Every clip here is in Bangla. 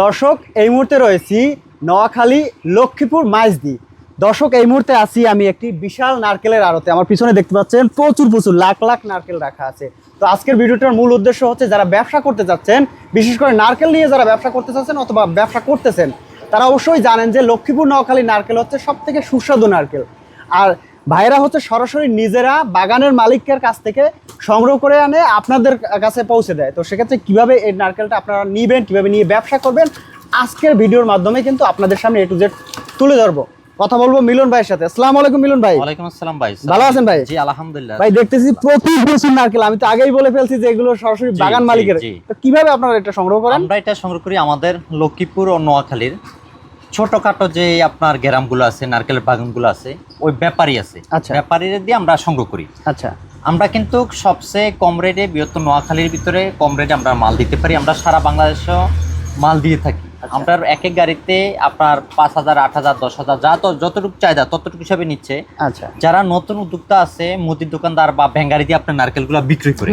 দর্শক, এই মুহূর্তে রয়েছি নোয়াখালী লক্ষ্মীপুর মাইজদি। দর্শক, এই মুহূর্তে আছি আমি একটি বিশাল নারকেলের আড়তে। আমার পিছনে দেখতে পাচ্ছেন প্রচুর প্রচুর, লাখ লাখ নারকেল রাখা আছে। তো আজকের ভিডিওটার মূল উদ্দেশ্য হচ্ছে, যারা ব্যবসা করতে যাচ্ছেন বিশেষ করে নারকেল নিয়ে যারা ব্যবসা করতে চাচ্ছেন অথবা ব্যবসা করতেছেন, তারা অবশ্যই জানেন যে লক্ষ্মীপুর নোয়াখালী নারকেল হচ্ছে সব থেকে সুস্বাদু নারকেল। আর ভাইরা হচ্ছে সরাসরি নিজেরা বাগানের মালিকের কাছ থেকে সংগ্রহ করে আনে আপনাদের কাছে পৌঁছে দেয়। তো সেক্ষেত্রে কীভাবে এই নারকেলটা আপনারা নিবেন কীভাবে নিয়ে ব্যবসা করবেন আজকের ভিডিওর মাধ্যমে কিন্তু আপনাদের সামনে এ টু জেড তুলে ধরবো। কথা বলব মিলন ভাইয়ের সাথে। আসসালামু আলাইকুম মিলন ভাই। ওয়ালাইকুম আসসালাম ভাই। ভালো আছেন ভাই? জি আলহামদুলিল্লাহ। ভাই দেখতেছি প্রচুর প্রচুর নারকেল। আমি তো আগেই বলে ফেলছি যে এগুলো সরাসরি বাগান মালিকের। তো কীভাবে আপনারা এটা সংগ্রহ করেন? আমরা এটা সংগ্রহ করি আমাদের লক্ষ্মীপুর ও নোয়াখালীর। ছোটখাটো যে আপনার গ্রামগুলো আছে নারকেলের বাগানগুলো আছে ওই ব্যাপারী আছে আচ্ছা। ব্যাপারীরা দিয়ে আমরা সংগ্রহ করি আচ্ছা আমরা কিন্তু সবচেয়ে কম রেটে বৃহত্তর নোয়াখালীর ভিতরে কম রেটে আমরা মাল দিতে পারি আমরা সারা বাংলাদেশেও মাল দিয়ে থাকি। আমরা এক এক গাড়িতে আপনার পাঁচ হাজার আট হাজার দশ হাজার যা তো যতটুকু চাহিদা ততটুকু হিসাবে নিচ্ছে। আচ্ছা। যারা নতুন উদ্যোক্তা আছে মুদির দোকানদার বা ভ্যাঙ্গারি দিয়ে আপনার নারকেলগুলো বিক্রি করে।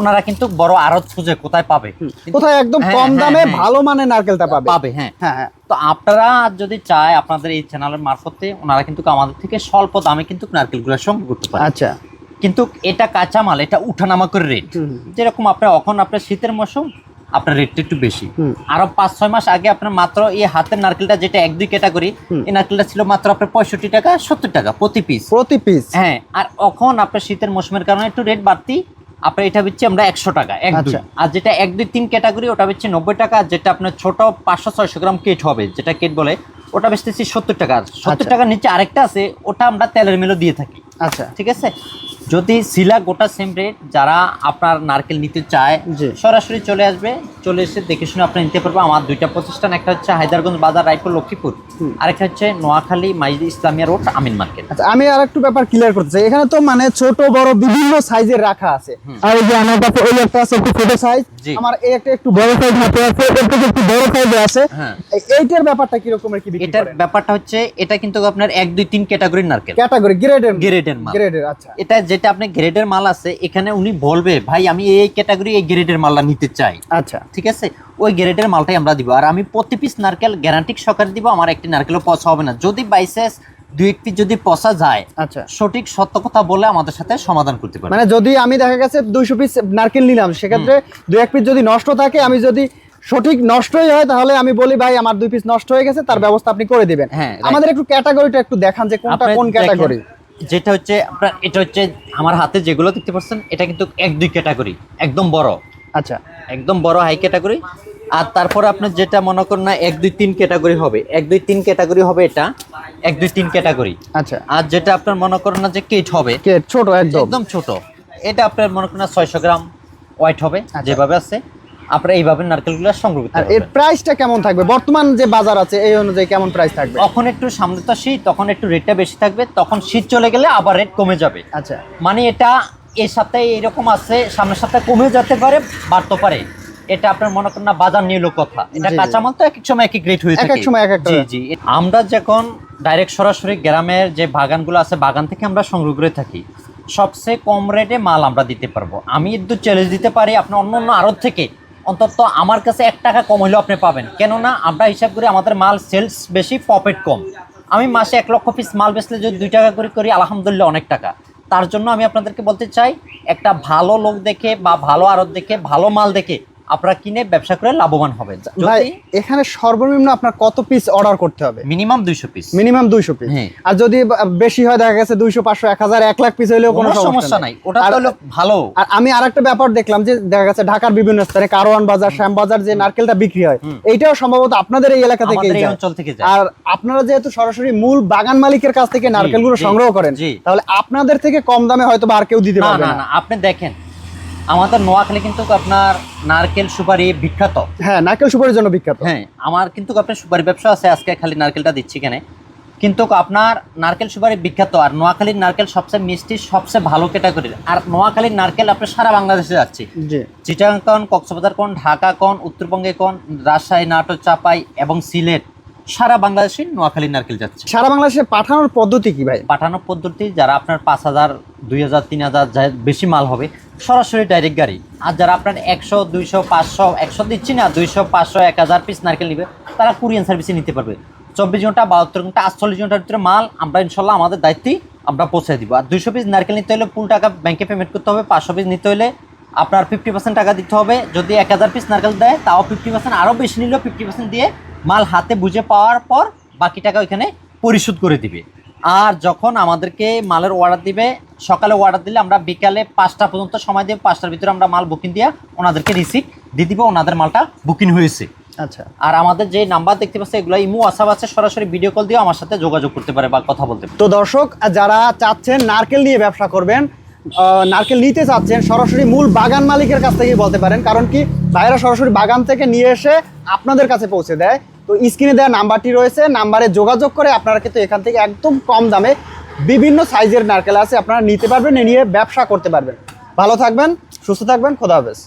ওনারা কিন্তু বড় আড়ত খুঁজে কোথায় পাবে? কোথায় একদম হ্যাঁ, কম হ্যাঁ, দামে হ্যাঁ। ভালো মানের নারকেলটা পাবে। পাবে হ্যাঁ। হ্যাঁ তো আপনারা যদি চায় আপনাদের এই চ্যানেলের মারফতে ওনারা কিন্তু আমাদের থেকে স্বল্প দামে কিন্তু নারকেলগুলো সংগ্রহ করতে পারে। আচ্ছা। কিন্তু এটা কাঁচামাল এটা উঠানামা করে রেট। যেরকম আপনার এখন আপনার শীতের মৌসুম আপনার রেটটা একটু বেশি। আরও পাঁচ ছয় মাস আগে আপনার মাত্র এই হাতের নারকেলটা যেটা এক দুই ক্যাটাগরি এই নারকেলটা ছিল মাত্র আপনার পঁয়ষট্টি টাকা সত্তর টাকা প্রতি পিস প্রতি পিস হ্যাঁ আর এখন আপনার শীতের মৌসুমের কারণে একটু রেট বাড়তি আপনার এটা হচ্ছে আমরা একশো টাকা এক দুই। আচ্ছা। আর যেটা এক দুই তিন ক্যাটাগরি ওটা হচ্ছে নব্বই টাকা আর যেটা আপনার ছোট পাঁচশো ছয়শো গ্রাম কেট হবে যেটা কেট বলে ওটা বেচতেছি সত্তর টাকা। সত্তর আচ্ছা। টাকার নিচে আরেকটা আছে ওটা আমরা তেলের মিলও দিয়ে থাকি। আচ্ছা। ঠিক আছে? যদি শিলা গোটা সেম রেট যারা আপনার নারকেল নিতে চায়। সরাসরি চলে আসবে চলে এসে দেখে শুনে আপনি নিতে পারবে আমার দুইটা প্রতিষ্ঠান একটা হচ্ছে হায়দারগঞ্জ বাজার রায়পুর লক্ষ্মীপুর। আরেকটা হচ্ছে নোয়াখালী মাইজি ইসলামিয়া রোড আমিন মার্কেট। আচ্ছা আমি আর একটু ব্যাপার ক্লিয়ার করতে চাই। এখানে তো মানে ছোট বড় বিভিন্ন সাইজের রাখা আছে। আর এই যে আমার কাছে ওই একটা আছে একটু ছোট সাইজ। আমার এই একটা একটু বড় সাইজ হাতে আছে থেকে একটু বড় সাইজে আছে। হ্যাঁ। এই- এইটার ব্যাপারটা কি রকমের কি বিক্রি এটার ব্যাপারটা হচ্ছে এটা কিন্তু আপনার এক দুই তিন ক্যাটাগরির নারকেল। ক্যাটাগরি গ্রেডের গ্রেডের মাল। গ্রেডের আচ্ছা। এটা যেটা আপনি গ্রেডের মাল আছে এখানে উনি বলবে ভাই আমি এই ক্যাটাগরি এই গ্রেডের মালটা নিতে চাই। আচ্ছা। ঠিক আছে? ওই গ্রেডের মালটাই আমরা দিব। আর আমি প্রতি পিস নারকেল গ্যারান্টি সহকারে দিব আমার একটি নারকেলও পচা হবে না। যদি বাইসেস দুই একটি যদি পচা যায় আচ্ছা। সঠিক সত্য কথা বলে আমাদের সাথে সমাধান করতে পারবে। মানে যদি আমি দেখা গেছে দুইশো পিস নারকেল নিলাম সেক্ষেত্রে দুই এক পিস যদি নষ্ট থাকে আমি যদি সঠিক নষ্টই হয় তাহলে আমি বলি ভাই আমার দুই পিস নষ্ট হয়ে গেছে তার ব্যবস্থা আপনি করে দিবেন। হ্যাঁ, আমাদের একটু ক্যাটাগরিটা একটু দেখান যে কোনটা কোন ক্যাটাগরি যেটা হচ্ছে আপনার এটা হচ্ছে আমার হাতে যেগুলো দেখতে পাচ্ছেন এটা কিন্তু এক দুই ক্যাটাগরি একদম বড়। আচ্ছা। একদম বড় হাই ক্যাটাগরি। আর তারপরে আপনি যেটা মনে করেন না এক দুই তিন ক্যাটাগরি হবে। এক দুই তিন ক্যাটাগরি হবে এটা এক দুই তিন ক্যাটাগরি। আচ্ছা। আর যেটা আপনার মনে করেন না যে কেট হবে ছোট একদম। একদম ছোট। এটা আপনার মনে করেন না ছয়শো গ্রাম ওয়াইট হবে আচ্ছা। যেভাবে আছে। আপনারা এইভাবে নারকেলগুলো সংগ্রহ করতে এর প্রাইসটা কেমন থাকবে? বর্তমান যে বাজার আছে এই অনুযায়ী কেমন প্রাইস থাকবে? তখন একটু সামনে তো শীত তখন একটু রেটটা বেশি থাকবে তখন শীত চলে গেলে আবার রেট কমে যাবে। আচ্ছা। মানে এটা এই সপ্তাহে এরকম আছে সামনের সপ্তাহে কমে যেতে পারে বাড়তে পারে। এটা আপনার মনে করেন না বাজার নিল কথা। এটা। কাঁচামাল তো এক এক সময় এক এক রেট হয়ে এক এক সময় এক একটা জি জি। আমরা যখন ডাইরেক্ট সরাসরি গ্রামের যে বাগানগুলো আছে বাগান থেকে আমরা সংগ্রহ করে থাকি সবচেয়ে কম রেটে মাল আমরা দিতে পারব। আমি একটু চ্যালেঞ্জ দিতে পারি আপনার অন্য অন্য আড়ত থেকে। অন্তত আমার কাছে এক টাকা কম হলেও আপনি পাবেন। কেননা আমরা হিসাব করি আমাদের মাল সেলস বেশি প্রফিট কম। আমি মাসে এক লক্ষ পিস মাল বেচলে যদি দুই টাকা করে করি, আলহামদুলিল্লাহ অনেক টাকা। তার জন্য আমি আপনাদেরকে বলতে চাই, একটা ভালো লোক দেখে বা ভালো আড়ত দেখে, ভালো মাল দেখে আপনারা কিনে ব্যবসা করে লাভবান হবেন। ভাই এখানে সর্বনিম্ন আপনার কত পিস অর্ডার করতে হবে? মিনিমাম দুইশো পিস মিনিমাম দুইশো পিস। আর যদি বেশি হয় দেখা গেছে দুইশো পাঁচশো এক হাজার এক লাখ পিস হইলেও কোনো সমস্যা নাই। ওটা তো হলো ভালো। আর আমি আরেকটা ব্যাপার দেখলাম যে দেখা গেছে ঢাকার বিভিন্ন স্থানে কারওয়ান বাজার শ্যাম বাজার যে নারকেলটা বিক্রি হয়। এইটাও সম্ভবত আপনাদের এই এলাকা থেকে এই অঞ্চল থেকে যায়। আর আপনারা যেহেতু সরাসরি মূল বাগান মালিকের কাছ থেকে নারকেলগুলো সংগ্রহ করেন তাহলে আপনাদের থেকে কম দামে হয়তো বা আর কেউ দিতে পারবে না আপনি দেখেন আমাদের নোয়াখালী কিন্তু আপনার নারকেল সুপারি বিখ্যাত। হ্যাঁ নারকেল সুপারির জন্য বিখ্যাত। হ্যাঁ আমার কিন্তু আপনার সুপারি ব্যবসা আছে আজকে খালি নারকেলটা দিচ্ছি কেন কিন্তু আপনার নারকেল সুপারি বিখ্যাত আর নোয়াখালীর নারকেল সবচেয়ে মিষ্টি সবচেয়ে ভালো ক্যাটাগরির। আর নোয়াখালীর নারকেল আপনার সারা বাংলাদেশে যাচ্ছে। চিটাগাং কোন কক্সবাজার কোন ঢাকা কোন উত্তরবঙ্গে কোন রাজশাহী নাটক চাপাই এবং সিলেট সারা বাংলাদেশে নোয়াখালীর নারকেল যাচ্ছে। সারা বাংলাদেশে পাঠানোর পদ্ধতি কি ভাই? পাঠানোর পদ্ধতি যারা আপনার পাঁচ হাজার দুই হাজার তিন হাজার বেশি মাল হবে সরাসরি ডাইরেক্ট গাড়ি। আর যারা আপনার একশো, দুইশো, পাঁচশো, একশো দিচ্ছি না, দুইশো, পাঁচশো, এক হাজার পিস নারকেল নিবে, তারা কুরিয়ান সার্ভিসে নিতে পারবে। চব্বিশ ঘণ্টা, বাহাত্তর ঘণ্টা, আটচল্লিশ ঘণ্টার ভিতরে মাল আমরা ইনশাল্লাহ আমাদের দায়িত্বেই আমরা পৌঁছে দিব। আর দুইশো পিস নারকেল নিতে হলে ফুল টাকা ব্যাংকে পেমেন্ট করতে হবে, পাঁচশো পিস নিতে হলে আপনার ফিফটি পার্সেন্ট টাকা দিতে হবে। যদি এক হাজার পিস নারকেল দেয়, তাও ফিফটি পার্সেন্ট আরও বেশি নিলেও ফিফটি পার্সেন্ট দিয়ে মাল হাতে বুঝে পাওয়ার পর বাকি টাকা ওইখানে পরিশোধ করে দিবে। আর যখন আমাদেরকে মালের অর্ডার দিবে সকালে অর্ডার দিলে আমরা বিকালে পাঁচটা পর্যন্ত সময় দিয়ে পাঁচটার ভিতরে আমরা মাল বুকিং দিয়ে ওনাদেরকে রিসিভ দিয়ে দিব ওনাদের মালটা বুকিং হয়েছে। আচ্ছা। আর আমাদের যে নাম্বার দেখতে পাচ্ছে এগুলো ইমো আসাব আছে সরাসরি ভিডিও কল দিয়ে আমার সাথে যোগাযোগ করতে পারে বা কথা বলতে পারে। তো দর্শক যারা চাচ্ছেন নারকেল নিয়ে ব্যবসা করবেন নারকেল নিতে চাচ্ছেন, সরাসরি মূল বাগান মালিকের কাছ থেকেই বলতে পারেন। কারণ কি ভাইরা সরাসরি বাগান থেকে নিয়ে এসে আপনাদের কাছে পৌঁছে দেয়। তো স্ক্রিনে দেওয়া নাম্বারটি রয়েছে, নাম্বারে যোগাযোগ করে আপনারা কিন্তু এখান থেকে একদম কম দামে বিভিন্ন সাইজের নারকেল আছে আপনারা নিতে পারবেন নিয়ে ব্যবসা করতে পারবেন। ভালো থাকবেন, সুস্থ থাকবেন, খোদা হাফেজ।